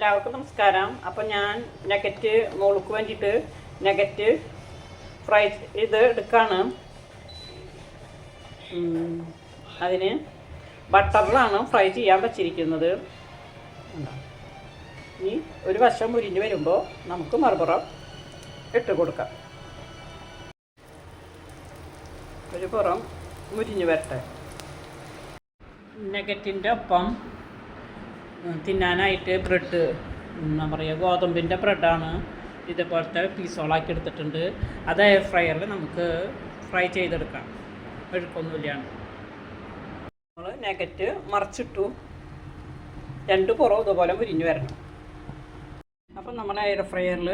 എല്ലാവർക്കും നമസ്കാരം. അപ്പം ഞാൻ നെഗറ്റ് മോൾക്ക് വേണ്ടിയിട്ട് നെഗറ്റ് ഫ്രൈ ഇത് എടുക്കാണ്. ഉം, അതിന് ബട്ടറിലാണ് ഫ്രൈ ചെയ്യാൻ വച്ചിരിക്കുന്നത്? ഇനി ഒരു വശം മുരിഞ്ഞ് വരുമ്പോൾ നമുക്ക് മറുപുറം ഇട്ട് കൊടുക്കാം. ഒരു പുറം മുരിഞ്ഞ് വരട്ടെ. നെഗറ്റിന്റെ ഒപ്പം തിന്നാനായിട്ട് ബ്രെഡ് എന്താ പറയുക ഗോതമ്പിന്റെ ബ്രെഡാണ് ഇതേപോലത്തെ പീസോളാക്കി എടുത്തിട്ടുണ്ട്. അത് എയർ ഫ്രയറിൽ നമുക്ക് ഫ്രൈ ചെയ്തെടുക്കാം. എഴുക്കൊന്നുമില്ലാണ് നമ്മൾ നെഗറ്റ് മറിച്ചിട്ടു രണ്ട് പുറവും ഇതുപോലെ മുരിഞ്ഞു വരണം. അപ്പം നമ്മൾ എയർ ഫ്രയറിൽ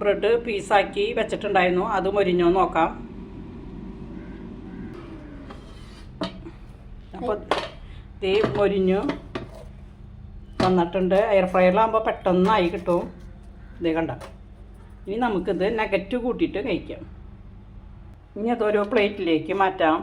ബ്രെഡ് പീസാക്കി വെച്ചിട്ടുണ്ടായിരുന്നു. അത് മുരിഞ്ഞോ നോക്കാം. അപ്പോൾ തീ മൊരിഞ്ഞു. വന്നിട്ടുണ്ട്. എയർ ഫ്രയറിലാകുമ്പോൾ പെട്ടെന്നായി കിട്ടും. ഇത് കണ്ട? ഇനി നമുക്കിത് നെഗറ്റ് കൂട്ടിയിട്ട് കഴിക്കാം. ഇനി അതൊരു പ്ലേറ്റിലേക്ക് മാറ്റാം.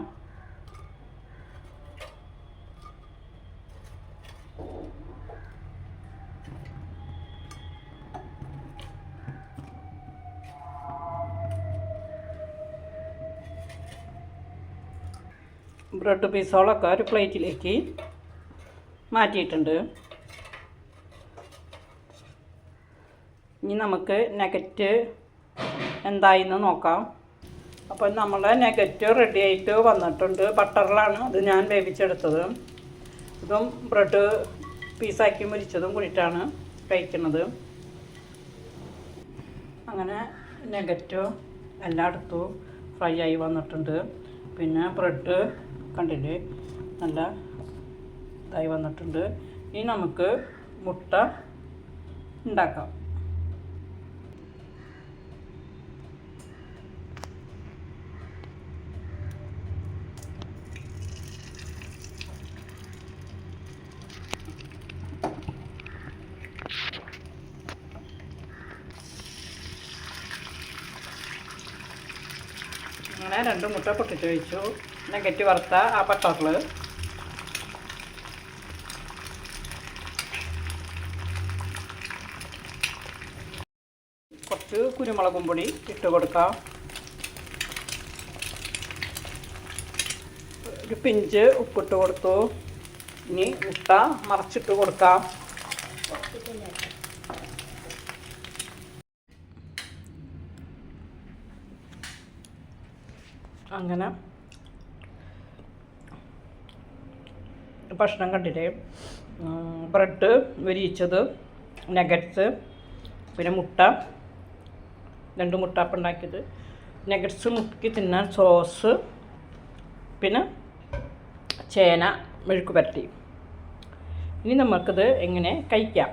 ബ്രെഡ് പീസുകളൊക്കെ ഒരു പ്ലേറ്റിലേക്ക് മാറ്റിയിട്ടുണ്ട്. ഇനി നമുക്ക് നെഗറ്റ് എന്തായിന്ന് നോക്കാം. അപ്പോൾ നമ്മളെ നെഗറ്റ് റെഡി ആയിട്ട് വന്നിട്ടുണ്ട്. ബട്ടറിലാണ് അത് ഞാൻ വേവിച്ചെടുത്തത്. ഇതും ബ്രെഡ് പീസാക്കി മുരിച്ചതും കൂടിയിട്ടാണ് കഴിക്കുന്നത്. അങ്ങനെ നെഗറ്റ് എല്ലായിടത്തും ഫ്രൈ ആയി വന്നിട്ടുണ്ട്. പിന്നെ ബ്രെഡ് കണ്ടില്ലേ? നല്ല ഇതായി വന്നിട്ടുണ്ട്. ഇനി നമുക്ക് മുട്ട ഉണ്ടാക്കാം. അങ്ങനെ രണ്ട് മുട്ട പൊട്ടിച്ച് വെച്ചു. പിന്നെ കെറ്റി വറുത്ത ആ പട്ടറിൽ കുറച്ച് കുരുമുളകും പൊടി ഇട്ട് കൊടുക്കാം. ഒരു പിഞ്ച് ഉപ്പിട്ട് കൊടുത്തു. ഇനി മുട്ട മറച്ചിട്ട് കൊടുക്കാം. അങ്ങനെ. ഭക്ഷണം കണ്ടില്ലേ? ബ്രെഡ് വിരിയിച്ചത് നഗറ്റ്സ് പിന്നെ മുട്ട. രണ്ട് മുട്ട അപ്പം ഉണ്ടാക്കിയത്. നഗറ്റ്സ് മുക്കി തിന്നാൻ സോസ് പിന്നെ ചേന മെഴുക്ക് പരട്ടി ഇനി നമുക്കിത് എങ്ങനെ കഴിക്കാം?